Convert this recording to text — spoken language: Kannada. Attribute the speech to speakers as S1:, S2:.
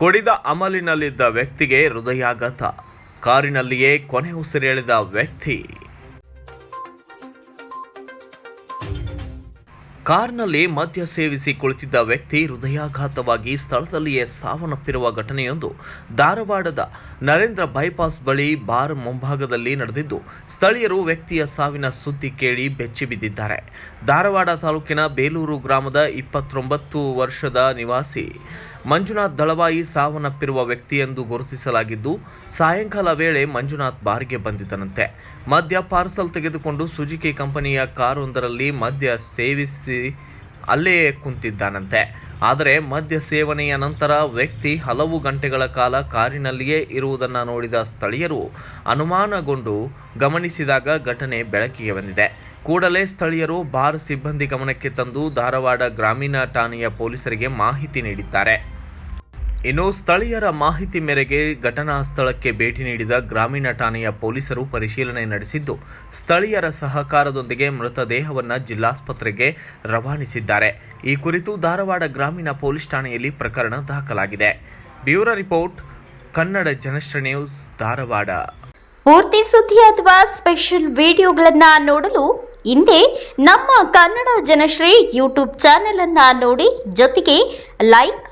S1: ಕುಡಿದ ಅಮಲಿನಲ್ಲಿದ್ದ ವ್ಯಕ್ತಿಗೆ ಹೃದಯಾಘಾತ. ಕಾರಿನಲ್ಲಿಯೇ ಕೊನೆ ಉಸಿರೆಳೆದ ವ್ಯಕ್ತಿ. ಕಾರ್ನಲ್ಲಿ ಮದ್ಯ ಸೇವಿಸಿ ಕುಳಿತಿದ್ದ ವ್ಯಕ್ತಿ ಹೃದಯಾಘಾತವಾಗಿ ಸ್ಥಳದಲ್ಲಿಯೇ ಸಾವನ್ನಪ್ಪಿರುವ ಘಟನೆಯೊಂದು ಧಾರವಾಡದ ನರೇಂದ್ರ ಬೈಪಾಸ್ ಬಳಿ ಬಾರ್ ಮುಂಭಾಗದಲ್ಲಿ ನಡೆದಿದ್ದು, ಸ್ಥಳೀಯರು ವ್ಯಕ್ತಿಯ ಸಾವಿನ ಸುದ್ದಿ ಕೇಳಿ ಬೆಚ್ಚಿ ಬಿದ್ದಿದ್ದಾರೆ. ಧಾರವಾಡ ತಾಲೂಕಿನ ಬೇಲೂರು ಗ್ರಾಮದ ಇಪ್ಪತ್ತೊಂಬತ್ತು ವರ್ಷದ ನಿವಾಸಿ ಮಂಜುನಾಥ್ ದಳವಾಯಿ ಸಾವನ್ನಪ್ಪಿರುವ ವ್ಯಕ್ತಿ ಎಂದು ಗುರುತಿಸಲಾಗಿದ್ದು, ಸಾಯಂಕಾಲ ವೇಳೆ ಮಂಜುನಾಥ್ ಬಾರ್ಗೆ ಬಂದಿದ್ದನಂತೆ. ಮದ್ಯ ಪಾರ್ಸಲ್ ತೆಗೆದುಕೊಂಡು ಸುಜುಕಿ ಕಂಪನಿಯ ಕಾರೊಂದರಲ್ಲಿ ಮದ್ಯ ಸೇವಿಸಿ ಅಲ್ಲೇ ಕುಂತಿದ್ದಾನಂತೆ. ಆದರೆ ಮದ್ಯ ಸೇವನೆಯ ನಂತರ ವ್ಯಕ್ತಿ ಹಲವು ಗಂಟೆಗಳ ಕಾಲ ಕಾರಿನಲ್ಲಿಯೇ ಇರುವುದನ್ನು ನೋಡಿದ ಸ್ಥಳೀಯರು ಅನುಮಾನಗೊಂಡು ಗಮನಿಸಿದಾಗ ಘಟನೆ ಬೆಳಕಿಗೆ ಬಂದಿದೆ. ಕೂಡಲೇ ಸ್ಥಳೀಯರು ಬಾರ್ ಸಿಬ್ಬಂದಿ ಗಮನಕ್ಕೆ ತಂದು ಧಾರವಾಡ ಗ್ರಾಮೀಣ ಠಾಣೆಯ ಪೊಲೀಸರಿಗೆ ಮಾಹಿತಿ ನೀಡಿದ್ದಾರೆ. ಇನ್ನು ಸ್ಥಳೀಯರ ಮಾಹಿತಿ ಮೇರೆಗೆ ಘಟನಾ ಸ್ಥಳಕ್ಕೆ ಭೇಟಿ ನೀಡಿದ ಗ್ರಾಮೀಣ ಠಾಣೆಯ ಪೊಲೀಸರು ಪರಿಶೀಲನೆ ನಡೆಸಿದ್ದು, ಸ್ಥಳೀಯರ ಸಹಕಾರದೊಂದಿಗೆ ಮೃತದೇಹವನ್ನು ಜಿಲ್ಲಾಸ್ಪತ್ರೆಗೆ ರವಾನಿಸಿದ್ದಾರೆ. ಈ ಕುರಿತು ಧಾರವಾಡ ಗ್ರಾಮೀಣ ಪೊಲೀಸ್ ಠಾಣೆಯಲ್ಲಿ ಪ್ರಕರಣ ದಾಖಲಾಗಿದೆ. Bureau report, Kannada Janashree news, Dharwad.
S2: ಪೂರ್ತಿ ಸುದ್ದಿ ಅಥವಾ ಸ್ಪೆಷಲ್ ವಿಡಿಯೋಗಳನ್ನ ನೋಡಲು ಹಿಂದೆ ನಮ್ಮ ಕನ್ನಡ ಜನಶ್ರೀ ಯೂಟ್ಯೂಬ್ ಚಾನೆಲ್ ಅನ್ನ ನೋಡಿ, ಜೊತೆಗೆ ಲೈಕ್